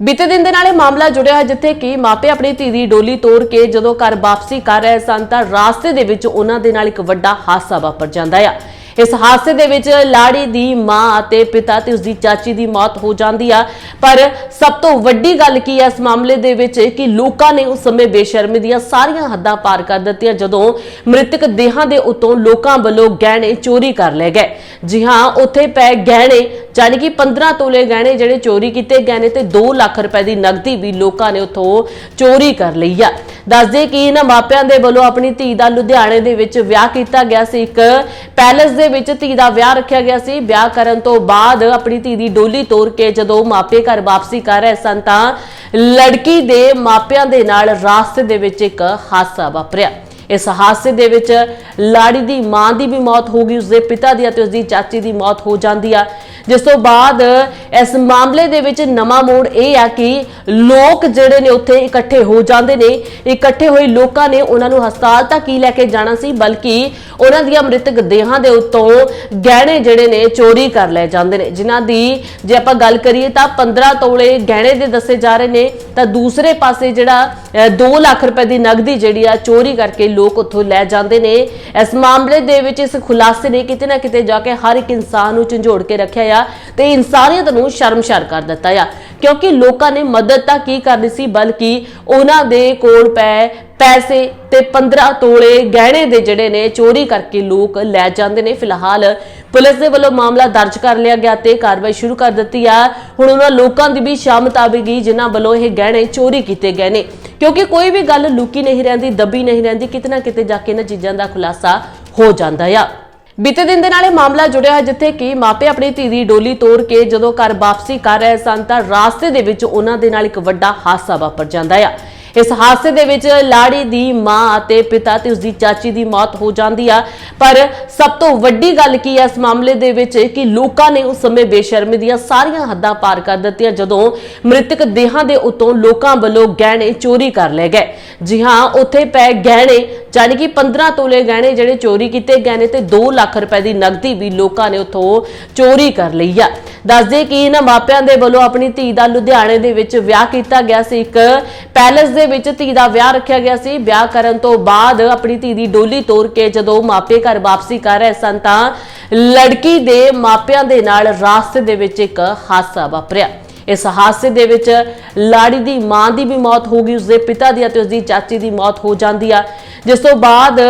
ਬੀਤੇ ਦਿਨ ਦੇ ਨਾਲ ਇਹ ਮਾਮਲਾ ਜੁੜਿਆ ਹੈ ਜਿੱਥੇ ਕਿ ਮਾਪੇ ਆਪਣੀ ਧੀ ਦੀ ਡੋਲੀ ਤੋੜ ਕੇ ਜਦੋਂ ਘਰ ਵਾਪਸੀ ਕਰ ਰਹੇ ਸਨ ਤਾਂ ਰਾਸਤੇ ਦੇ ਵਿੱਚ ਉਹਨਾਂ ਦੇ ਨਾਲ ਇੱਕ ਵੱਡਾ ਹਾਦਸਾ ਵਾਪਰ ਜਾਂਦਾ ਆ। ਇਸ ਹਾਦਸੇ ਦੇ ਵਿੱਚ ਲਾੜੀ ਦੀ ਮਾਂ ਅਤੇ ਪਿਤਾ ਤੇ ਉਸਦੀ ਚਾਚੀ ਦੀ ਮੌਤ ਹੋ ਜਾਂਦੀ ਆ। ਪਰ ਸਭ ਤੋਂ ਵੱਡੀ ਗੱਲ ਕੀ ਹੈ ਇਸ ਮਾਮਲੇ ਦੇ ਵਿੱਚ ਕਿ ਲੋਕਾਂ ਨੇ ਉਸ ਸਮੇਂ ਬੇਸ਼ਰਮੀ ਦੀਆਂ ਸਾਰੀਆਂ ਹੱਦਾਂ ਪਾਰ ਕਰ ਦਿੱਤੀਆਂ ਜਦੋਂ ਮ੍ਰਿਤਕ ਦੇਹਾਂ ਦੇ ਉਤੋਂ ਲੋਕਾਂ ਵੱਲੋਂ ਗਹਿਣੇ ਚੋਰੀ ਕਰ ਲਏ ਗਏ। ਜੀ ਹਾਂ, ਉੱਥੇ ਪਏ ਗਹਿਣੇ ਜਾਨੀ ਕਿ 15 ਤੋਲੇ ਗਹਿਣੇ ਜਿਹੜੇ ਚੋਰੀ ਕੀਤੇ ਗਏ ਨੇ ਤੇ 2 ਲੱਖ ਰੁਪਏ ਦੀ ਨਕਦੀ ਵੀ ਲੋਕਾਂ ਨੇ ਉੱਥੋਂ ਚੋਰੀ ਕਰ ਲਈ ਆ। ਦੱਸਦੇ ਕਿ ਇਹਨਾਂ ਮਾਪਿਆਂ ਦੇ ਵੱਲੋਂ ਆਪਣੀ ਧੀ ਦਾ ਲੁਧਿਆਣੇ ਦੇ ਵਿੱਚ ਵਿਆਹ ਕੀਤਾ ਗਿਆ ਸੀ। ਇੱਕ ਪੈਲੇਸ ਦੇ ਵਿੱਚ ਧੀ ਦਾ ਵਿਆਹ ਰੱਖਿਆ ਗਿਆ ਸੀ। ਵਿਆਹ ਕਰਨ ਤੋਂ ਬਾਅਦ ਆਪਣੀ ਧੀ ਦੀ ਡੋਲੀ ਤੋੜ ਕੇ ਜਦੋਂ ਮਾਪੇ ਘਰ ਵਾਪਸੀ ਕਰ ਰਹੇ ਸਨ ਤਾਂ ਲੜਕੀ ਦੇ ਮਾਪਿਆਂ ਦੇ ਨਾਲ ਰਾਸਤੇ ਦੇ ਵਿੱਚ ਇੱਕ ਹਾਦਸਾ ਵਾਪਰਿਆ। ਇਸ ਹਾਦਸੇ ਦੇ ਵਿੱਚ ਲਾੜੀ ਦੀ ਮਾਂ ਦੀ ਵੀ ਮੌਤ ਹੋ ਗਈ, ਉਸਦੇ ਪਿਤਾ ਦੀ ਅਤੇ ਉਸਦੀ ਚਾਚੀ ਦੀ ਮੌਤ ਹੋ ਜਾਂਦੀ ਆ। ਜਿਸ ਤੋਂ ਬਾਅਦ ਇਸ ਮਾਮਲੇ ਦੇ ਵਿੱਚ ਨਵਾਂ ਮੋੜ ਇਹ ਆ ਕਿ ਲੋਕ ਜਿਹੜੇ ਨੇ ਉੱਥੇ ਇਕੱਠੇ ਹੋ ਜਾਂਦੇ ਨੇ, ਇਕੱਠੇ ਹੋਏ ਲੋਕਾਂ ਨੇ ਉਹਨਾਂ ਨੂੰ ਹਸਪਤਾਲ ਤੱਕ ਹੀ ਲੈ ਕੇ ਜਾਣਾ ਸੀ, ਬਲਕਿ ਉਹਨਾਂ ਦੀਆਂ ਮ੍ਰਿਤਕ ਦੇਹਾਂ ਦੇ ਉੱਤੋਂ ਗਹਿਣੇ ਜਿਹੜੇ ਨੇ ਚੋਰੀ ਕਰ ਲਏ ਜਾਂਦੇ ਨੇ। ਜਿਨ੍ਹਾਂ ਦੀ ਜੇ ਆਪਾਂ ਗੱਲ ਕਰੀਏ ਤਾਂ 15 ਤੋਲੇ ਗਹਿਣੇ ਦੇ ਦੱਸੇ ਜਾ ਰਹੇ ਨੇ, ਤਾਂ ਦੂਸਰੇ ਪਾਸੇ ਜਿਹੜਾ 2 ਲੱਖ ਰੁਪਏ ਦੀ ਨਗਦੀ ਜਿਹੜੀ ਆ ਚੋਰੀ ਕਰਕੇ ਲੋਕ ਉੱਥੋਂ ਲੈ ਜਾਂਦੇ ਨੇ। ਇਸ ਮਾਮਲੇ ਦੇ ਵਿੱਚ ਇਸ ਖੁਲਾਸੇ ਨੇ ਕਿਤੇ ਨਾ ਕਿਤੇ ਜਾ ਕੇ ਹਰ ਇੱਕ ਇਨਸਾਨ ਨੂੰ ਝੰਜੋੜ ਕੇ ਰੱਖਿਆ ਆ ਤੇ ਇਨਸਾਨੀਅਤ ਨੂੰ ਸ਼ਰਮਸ਼ਾਰ ਕਰ ਦਿੱਤਾ ਆ। ਕਿਉਂਕਿ ਲੋਕਾਂ ਨੇ ਮਦਦ ਤਾਂ ਕੀ ਕਰਨੀ ਸੀ, ਬਲਕਿ ਉਹਨਾਂ ਦੇ ਕੋਲ ਪੈ ਪੈਸੇ ਤੇ 15 ਤੋਲੇ ਗਹਿਣੇ ਦੇ ਜਿਹੜੇ ਨੇ, ਚੋਰੀ ਕਰਕੇ ਲੋਕ ਲੈ ਜਾਂਦੇ ਨੇ। ਫਿਲਹਾਲ ਪੁਲਿਸ ਦੇ ਵੱਲੋਂ ਮਾਮਲਾ ਦਰਜ ਕਰ ਲਿਆ ਗਿਆ ਤੇ ਕਾਰਵਾਈ ਸ਼ੁਰੂ ਕਰ ਦਿੱਤੀ ਆ। ਹੁਣ ਉਹਨਾਂ ਲੋਕਾਂ ਦੀ ਵੀ ਸ਼ਾਮਤ ਆਵੇਗੀ ਜਿਨ੍ਹਾਂ ਵੱਲੋਂ ਇਹ ਗਹਿਣੇ ਚੋਰੀ ਕੀਤੇ ਗਏ ਨੇ। ਕਿਉਂਕਿ ਕੋਈ ਵੀ ਗੱਲ ਲੁਕੀ ਨਹੀਂ ਰਹਿੰਦੀ, ਦੱਬੀ ਨਹੀਂ ਰਹਿੰਦੀ, ਕਿਤੇ ਨਾ ਕਿਤੇ ਜਾ ਕੇ ਇਹਨਾਂ ਚੀਜ਼ਾਂ ਦਾ ਖੁਲਾਸਾ ਹੋ ਜਾਂਦਾ ਆ। ਬੀਤੇ ਦਿਨ ਦੇ ਨਾਲ ਇਹ ਮਾਮਲਾ ਜੁੜਿਆ ਹੈ ਜਿੱਥੇ ਕਿ ਮਾਪੇ ਆਪਣੀ ਧੀ ਦੀ ਡੋਲੀ ਤੋੜ ਕੇ ਜਦੋਂ ਘਰ ਵਾਪਸੀ ਕਰ ਰਹੇ ਸਨ ਤਾਂ ਰਾਸਤੇ ਦੇ ਵਿੱਚ ਉਹਨਾਂ ਦੇ ਨਾਲ ਇੱਕ ਵੱਡਾ ਹਾਦਸਾ ਵਾਪਰ ਜਾਂਦਾ ਆ। ਇਸ ਹਾਦਸੇ ਦੇ ਵਿੱਚ ਲਾੜੀ ਦੀ ਮਾਂ ਅਤੇ ਪਿਤਾ ਤੇ ਉਸਦੀ ਚਾਚੀ ਦੀ ਮੌਤ ਹੋ ਜਾਂਦੀ ਆ। ਪਰ ਸਭ ਤੋਂ ਵੱਡੀ ਗੱਲ ਕੀ ਹੈ ਇਸ ਮਾਮਲੇ ਦੇ ਵਿੱਚ ਕਿ ਲੋਕਾਂ ਨੇ ਉਸ ਸਮੇਂ ਬੇਸ਼ਰਮੀ ਦੀਆਂ ਸਾਰੀਆਂ ਹੱਦਾਂ ਪਾਰ ਕਰ ਦਿੱਤੀਆਂ ਜਦੋਂ ਮ੍ਰਿਤਕ ਦੇਹਾਂ ਦੇ ਉਤੋਂ ਲੋਕਾਂ ਵੱਲੋਂ ਗਹਿਣੇ ਚੋਰੀ ਕਰ ਲਏ ਗਏ। ਜੀ ਹਾਂ, ਉੱਥੇ ਪਏ ਗਹਿਣੇ ਜਾਨੀ ਕਿ 15 ਤੋਲੇ ਗਹਿਣੇ ਜਿਹੜੇ ਚੋਰੀ ਕੀਤੇ ਗਏ ਨੇ ਤੇ 2 ਲੱਖ ਰੁਪਏ ਦੀ ਨਕਦੀ ਵੀ ਲੋਕਾਂ ਨੇ ਉੱਥੋਂ ਚੋਰੀ ਕਰ ਲਈ ਆ। ਦੱਸਦੇ ਕਿ ਇਹਨਾਂ ਮਾਪਿਆਂ ਦੇ ਵੱਲੋਂ ਆਪਣੀ ਧੀ ਦਾ ਲੁਧਿਆਣੇ ਦੇ ਵਿੱਚ ਵਿਆਹ ਕੀਤਾ ਗਿਆ ਸੀ। ਇੱਕ ਪੈਲੇਸ ਦੇ ਵਿੱਚ ਧੀ ਦਾ ਵਿਆਹ ਰੱਖਿਆ ਗਿਆ ਸੀ। ਵਿਆਹ ਕਰਨ ਤੋਂ ਬਾਅਦ ਆਪਣੀ ਧੀ ਦੀ ਡੋਲੀ ਤੋੜ ਕੇ ਜਦੋਂ ਮਾਪੇ ਘਰ ਵਾਪਸੀ ਕਰ ਰਹੇ ਸਨ ਤਾਂ ਲੜਕੀ ਦੇ ਮਾਪਿਆਂ ਦੇ ਨਾਲ ਰਾਸਤੇ ਦੇ ਵਿੱਚ ਇੱਕ ਹਾਦਸਾ ਵਾਪਰਿਆ। ਇਸ ਹਾਦਸੇ ਦੇ ਵਿੱਚ ਲਾੜੀ ਦੀ ਮਾਂ ਦੀ ਵੀ ਮੌਤ ਹੋ ਗਈ, ਉਸਦੇ ਪਿਤਾ ਦੀ ਅਤੇ ਉਸਦੀ ਚਾਚੀ ਦੀ ਮੌਤ ਹੋ ਜਾਂਦੀ ਆ। ਜਿਸ ਤੋਂ ਬਾਅਦ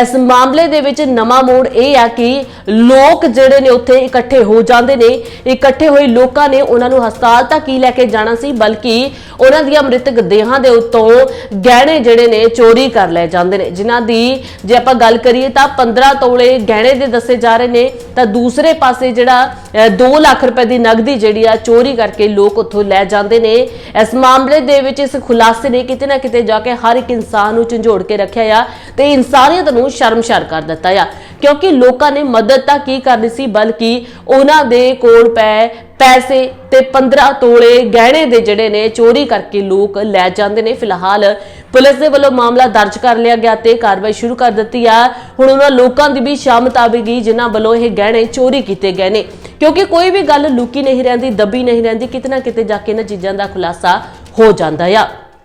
ਇਸ ਮਾਮਲੇ ਦੇ ਵਿੱਚ ਨਵਾਂ ਮੋੜ ਇਹ ਆ ਕਿ ਲੋਕ ਜਿਹੜੇ ਨੇ ਉੱਥੇ ਇਕੱਠੇ ਹੋ ਜਾਂਦੇ ਨੇ। ਇਕੱਠੇ ਹੋਏ ਲੋਕਾਂ ਨੇ ਉਹਨਾਂ ਨੂੰ ਹਸਪਤਾਲ ਤੱਕ ਹੀ ਲੈ ਕੇ ਜਾਣਾ ਸੀ, ਬਲਕਿ ਉਹਨਾਂ ਦੀਆਂ ਮ੍ਰਿਤਕ ਦੇਹਾਂ ਦੇ ਉੱਤੋਂ ਗਹਿਣੇ ਜਿਹੜੇ ਨੇ ਚੋਰੀ ਕਰ ਲਏ ਜਾਂਦੇ ਨੇ। ਜਿਨ੍ਹਾਂ ਦੀ ਜੇ ਆਪਾਂ ਗੱਲ ਕਰੀਏ ਤਾਂ 15 ਤੋਲੇ ਗਹਿਣੇ ਦੇ ਦੱਸੇ ਜਾ ਰਹੇ ਨੇ, ਤਾਂ ਦੂਸਰੇ ਪਾਸੇ ਜਿਹੜਾ 2 ਲੱਖ ਰੁਪਏ ਦੀ ਨਗਦੀ ਜਿਹੜੀ ਆ ਚੋਰੀ ਕਰਕੇ ਲੋਕ ਉੱਥੋਂ ਲੈ ਜਾਂਦੇ ਨੇ। ਇਸ ਮਾਮਲੇ ਦੇ ਵਿੱਚ ਇਸ ਖੁਲਾਸੇ ਨੇ ਕਿਤੇ ਨਾ ਕਿਤੇ ਜਾ ਕੇ ਹਰ ਇੱਕ ਇਨਸਾਨ ਨੂੰ ਝੰਜੋੜ ਕੇ ਰੱਖਿਆ ਆ ਤੇ ਇਨਸਾਨੀਅਤ ਨੂੰ ਸ਼ਰਮਸ਼ਾਰ ਕਰ ਦਿੱਤਾ ਆ। ਕਿਉਂਕਿ ਲੋਕਾਂ ਨੇ ਮਦਦ ਤਾਂ ਕੀ ਕਰਨੀ ਸੀ, ਬਲਕਿ ਉਹਨਾਂ ਦੇ ਕੋਲ ਪੈ ਪੈਸੇ ਤੇ 15 ਤੋਲੇ ਗਹਿਣੇ ਦੇ ਜਿਹੜੇ ਨੇ ਚੋਰੀ ਕਰਕੇ ਲੋਕ ਲੈ ਜਾਂਦੇ ਨੇ। ਫਿਲਹਾਲ ਪੁਲਿਸ ਦੇ ਵੱਲੋਂ ਮਾਮਲਾ ਦਰਜ ਕਰ ਲਿਆ ਗਿਆ ਤੇ ਕਾਰਵਾਈ ਸ਼ੁਰੂ ਕਰ ਦਿੱਤੀ ਆ। ਹੁਣ ਉਹਨਾਂ ਲੋਕਾਂ ਦੀ ਵੀ ਸ਼ਾਮਤ ਆਵੇਗੀ ਜਿਨ੍ਹਾਂ ਵੱਲੋਂ ਇਹ ਗਹਿਣੇ ਚੋਰੀ ਕੀਤੇ ਗਏ ਨੇ। ਕਿਉਂਕਿ ਕੋਈ ਵੀ ਗੱਲ ਲੁਕੀ ਨਹੀਂ ਰਹਿੰਦੀ, ਦੱਬੀ ਨਹੀਂ ਰਹਿੰਦੀ, ਕਿਤੇ ਨਾ ਕਿਤੇ ਜਾ ਕੇ ਇਹਨਾਂ ਚੀਜ਼ਾਂ ਦਾ ਖੁਲਾਸਾ ਹੋ ਜਾਂਦਾ ਆ।